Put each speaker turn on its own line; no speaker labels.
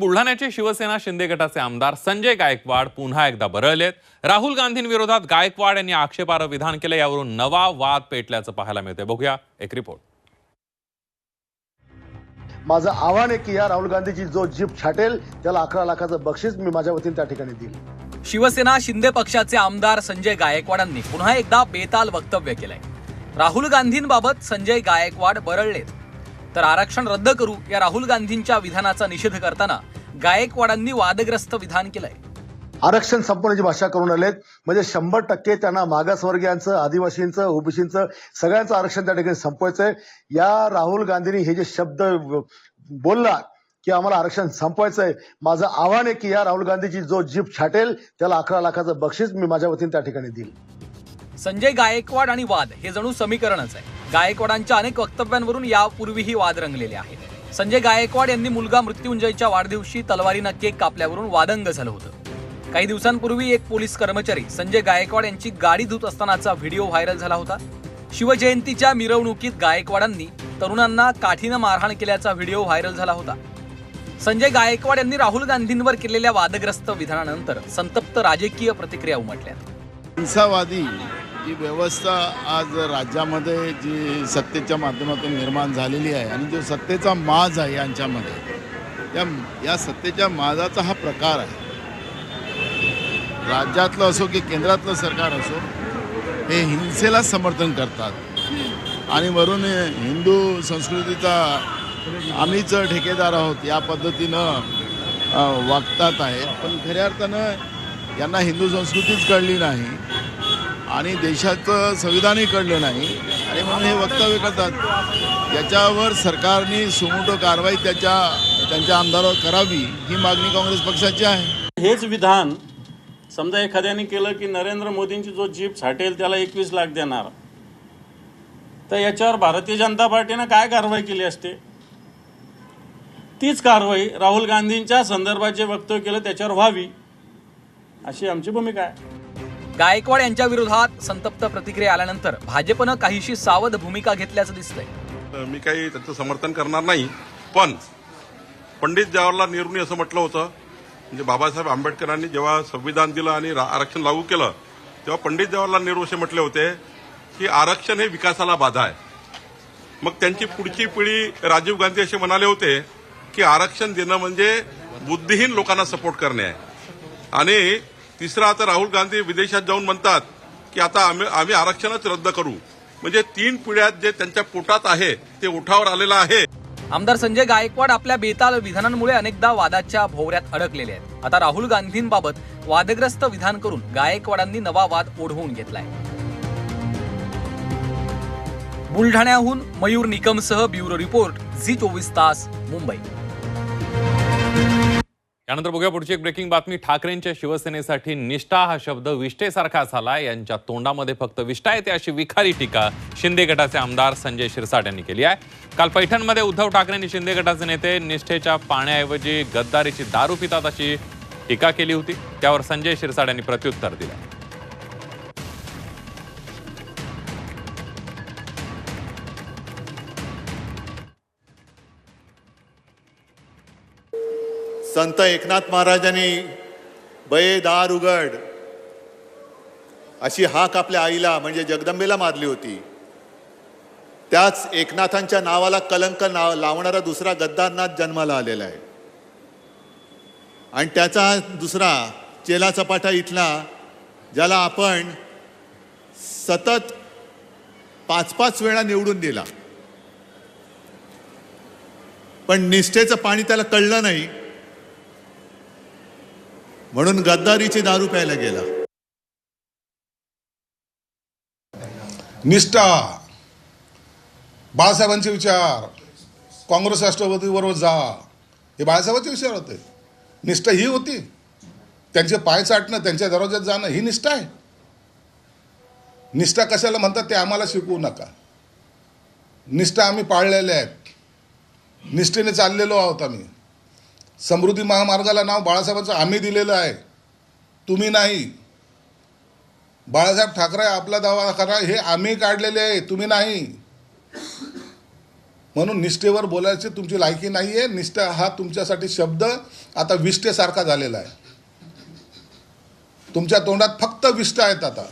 बुलढाण्याचे शिवसेना शिंदे गटाचे आमदार संजय गायकवाड पुन्हा एकदा बरळलेत. राहुल गांधींविरोधात गायकवाड यांनी आक्षेपार्ह विधान केलं यावरून नवा वाद पेटल्याचं पाहायला मिळतंय. बघूया एक रिपोर्ट.
माझं आव्हान आहे की या राहुल गांधीची जो जीप छाटेल त्याला अकरा लाखाचं बक्षीस मी माझ्या वतीने त्या ठिकाणी देईल
शिवसेना शिंदे पक्षाचे आमदार संजय गायकवाडांनी पुन्हा एकदा बेताल वक्तव्य केलंय. राहुल गांधींबाबत संजय गायकवाड बरळलेत. तर आरक्षण रद्द करू या राहुल गांधींच्या विधानाचा निषेध करताना गायकवाडांनी वादग्रस्त विधान केलंय.
आरक्षण संपवण्याची भाषा करून आलेत म्हणजे शंभर टक्के त्यांना मागासवर्गीयांचं आदिवासींचं ओबीसींचं सगळ्यांचं आरक्षण त्या ठिकाणी संपवायचंय. या राहुल गांधींनी हे जे शब्द बोलला की आम्हाला आरक्षण संपवायचंय माझं आव्हान आहे की या राहुल गांधीची जो जीप छाटेल त्याला अकरा लाखाचं बक्षीस मी माझ्या वतीने त्या ठिकाणी देईल.
संजय गायकवाड आणि वाद हे जणू समीकरणच आहे. गायकवाडांच्या अनेक वक्तव्यांवरून यापूर्वीही वाद रंगलेले आहेत. संजय गायकवाड यांनी मुलगा मृत्युंजयच्या वाढदिवशी तलवारीनं केक कापल्यावरून वादंग झालं होतं. काही दिवसांपूर्वी एक पोलीस कर्मचारी संजय गायकवाड यांची गाडी धुत असतानाचा व्हिडिओ व्हायरल झाला होता. शिवजयंतीच्या मिरवणुकीत गायकवाडांनी तरुणांना काठीनं मारहाण केल्याचा व्हिडिओ व्हायरल झाला होता. संजय गायकवाड यांनी राहुल गांधींवर केलेल्या वादग्रस्त विधानानंतर संतप्त राजकीय प्रतिक्रिया उमटल्या
हिंसावादी ही व्यवस्था आज राज्यामध्ये जी सत्तेच्या माध्यमातून निर्माण झालेली आहे आणि जो सत्तेचा माज आहे यांच्यामध्ये या या सत्तेच्या माजाचा हा प्रकार आहे. राज्यातलं असो की केंद्रातलं सरकार असो हे हिंसेला समर्थन करतात. आणि वरून हिंदू संस्कृतीचा आम्हीच ठेकेदार आहोत या पद्धतीनं वागतात आहेत. पण खऱ्या अर्थानं यांना हिंदू संस्कृतीच कळली नाही. आणि देशाचं संविधानही कळलं नाही. आणि म्हणून हे वक्तव्य करतात. याच्यावर सरकारने सुमोटो कारवाई त्याच्या त्यांच्या आमदारावर करावी ही मागणी काँग्रेस पक्षाची आहे.
हेच विधान समजा एखाद्याने केलं की नरेंद्र मोदींची जो जीप साठेल त्याला एकवीस लाख देणार. तर याच्यावर भारतीय जनता पार्टीनं काय कारवाई केली असते? तीच कारवाई राहुल गांधींच्या संदर्भात जे वक्तव्य केलं त्याच्यावर व्हावी अशी आमची भूमिका आहे.
गायकवाड यांच्या विरोधात संतप्त प्रतिक्रिया आल्यानंतर भाजपनं काहीशी सावध भूमिका घेतल्याचं दिसतंय.
मी काही त्याचं समर्थन करणार नाही पण पंडित जवाहरलाल नेहरूंनी असं म्हटलं होतं म्हणजे बाबासाहेब आंबेडकरांनी जेव्हा संविधान दिलं आणि आरक्षण लागू केलं तेव्हा पंडित जवाहरलाल नेहरू असे म्हटले होते की आरक्षण हे विकासाला बाधा आहे. मग त्यांची पुढची पिढी राजीव गांधी असे म्हणाले होते की आरक्षण देणं म्हणजे बुद्धिहीन लोकांना सपोर्ट करणे आहे. आणि तिसरा आता राहुल गांधी विदेशात जाऊन म्हणतात की आता आम्ही आम्ही आरक्षणच रद्द करू. म्हणजे तीन पिढ्यात जे त्यांच्या पोटात आहे ते उठावर आलेलं आहे.
आमदार संजय गायकवाड आपल्या बेताल विधानांमुळे अनेकदा वादाच्या भोवऱ्यात अडकलेले आहेत. आता राहुल गांधींबाबत वादग्रस्त विधान करून गायकवाडांनी नवा वाद ओढवून घेतलाय. बुलढाण्याहून मयूर निकमसह ब्युरो रिपोर्ट झी चोवीस तास मुंबई.
यानंतर बघूया पुढची एक ब्रेकिंग बातमी. ठाकरेंच्या शिवसेनेसाठी निष्ठा हा शब्द विष्ठेसारखा झाला यांच्या तोंडामध्ये फक्त विष्ठा येते अशी विखारी टीका शिंदे गटाचे आमदार संजय शिरसाट यांनी केली आहे. काल पैठणमध्ये उद्धव ठाकरेंनी शिंदे गटाचे नेते निष्ठेच्या पाण्याऐवजी गद्दारीची दारू पितात अशी टीका केली होती. त्यावर संजय शिरसाट यांनी प्रत्युत्तर दिलं.
संत एकनाथ महाराजांनी बये दार उघड अशी हाक आपल्या आईला म्हणजे जगदंबेला मारली होती. त्याच एकनाथांच्या नावाला कलंक नाव लावणारा दुसरा गद्दारनाथ जन्माला आलेला आहे. आणि त्याचा दुसरा चेला चपाटा इथला ज्याला आपण सतत पाच पाच वेळा निवडून दिला. पण निष्ठेचं पाणी त्याला कळलं नाही. म्हणून गद्दारीची दारू प्यायला गेला.
निष्ठा. बाळासाहेबांचे विचार. काँग्रेस राष्ट्रवादीबरोबर जा. हे बाळासाहेबांचे विचार होते. निष्ठा ही होती. त्यांचे पाय चाटणं त्यांच्या दरवाज्यात जाणं ही निष्ठा आहे. निष्ठा कशाला म्हणतात ते आम्हाला शिकवू नका. निष्ठा आम्ही पाळलेल्या आहेत. निष्ठेने चाललेलो आहोत आम्ही. समृद्धी महामार्गाला नाव बाळासाहेबांचं आम्ही दिलेलं आहे. तुम्ही नाही. बाळासाहेब ठाकरे आपला दावा करा हे आम्ही काढलेले आहे तुम्ही नाही. म्हणून निष्ठेवर बोलायची तुमची लायकी नाही आहे निष्ठा हा तुमच्यासाठी शब्द आता विष्ठेसारखा झालेला आहे. तुमच्या तोंडात फक्त विष्ठा आहेत आता.